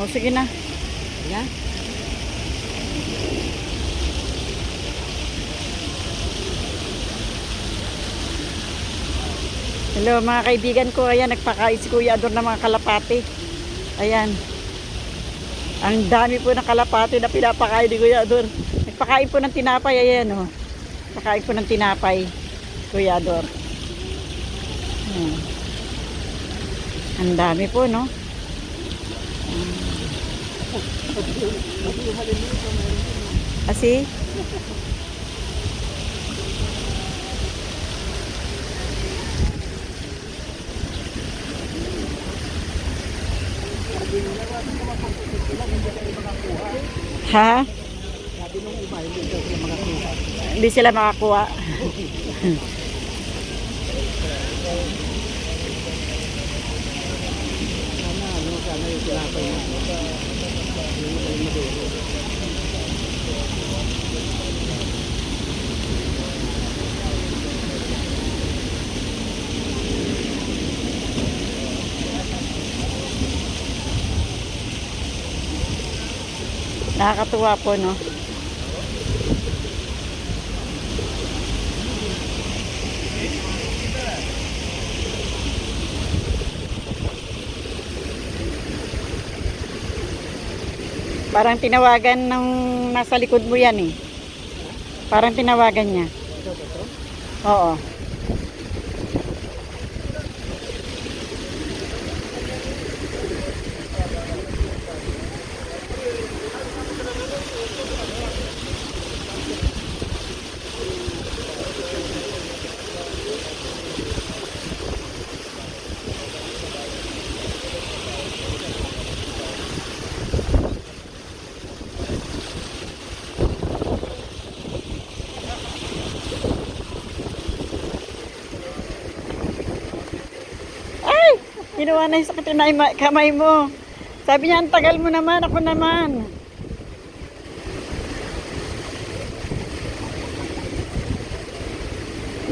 O, sige na. Yan. Hello mga kaibigan ko, ayan nagpakain si Kuya Ador ng mga kalapati. Ayan. Ang dami po ng kalapati na pinapakain ni Kuya Ador. Nagpakain po ng tinapay, ayan oh. Pakain po ng tinapay, Kuya Ador. Ayan. Ang dami po, no? Kasi? Ha? Hindi sila makakuha. Sana, ano sana yung tinapay na. Nakakatuwa po, no? Parang tinawagan ng nasa likod mo yan eh. Parang tinawagan niya. Oo. Ginawa na yung sakit na yung kamay mo. Sabi niya, ang tagal mo naman, ako naman.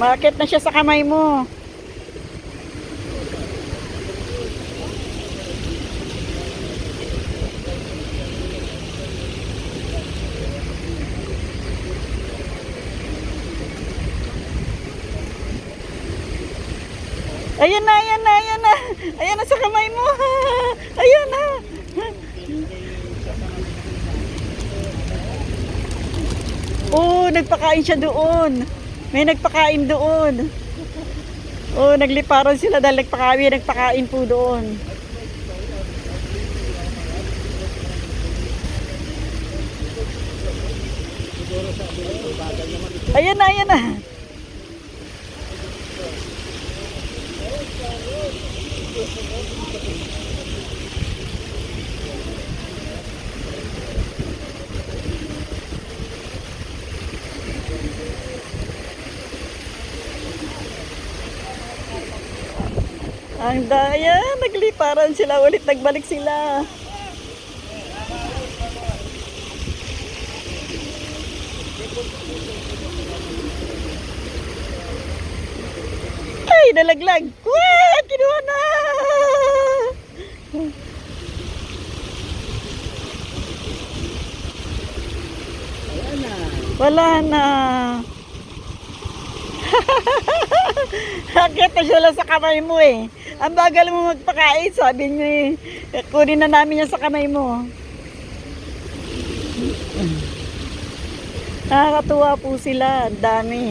Bakit na siya sa kamay mo? Ayan na, ayan na, ayan na. Sa kamay mo. Ayan na. Oo, nagpakain siya doon. May nagpakain doon. Oo, nagliparan sila dahil nagpakain, nagpakain po doon. Ayan na, ayan na. Ang daya, nagliparan sila ulit, nagbalik sila. Ay, nalaglag. Wah, kinuha na. Wala na. Hakit na siya sa kamay mo eh. Ang bagal mo magpakain, sabi niyo eh. Kunin na namin yan sa kamay mo. Nakakatuwa po sila. Ang dami.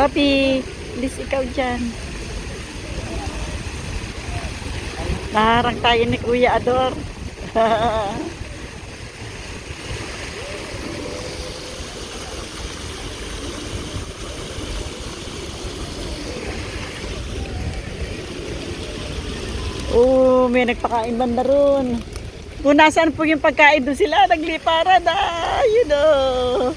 Papi, please ikaw dyan. Naharang tayo ni Kuya Ador. Oh, may nagpakain banda ron. Kung nasaan po yung pagkain doon sila, nagliparan. Ah, you know.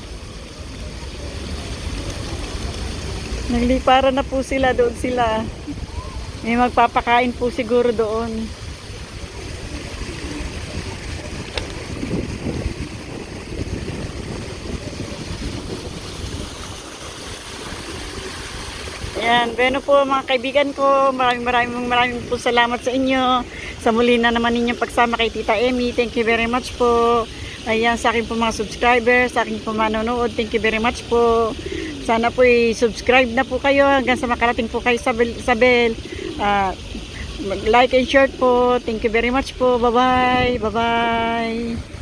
Nagliparan na po sila doon sila. May magpapakain po siguro doon. Ayan, bueno po mga kaibigan ko, maraming maraming maraming po salamat sa inyo. Sa muli na naman ninyong pagsama kay Tita Emmy, thank you very much po. Ayan, sa akin po mga subscribers, sa akin po manonood, thank you very much po. Sana po i-subscribe na po kayo hanggang sa makarating po kay Isabel. Isabel. Ah, like and share po. Thank you very much po. Bye-bye. Bye-bye.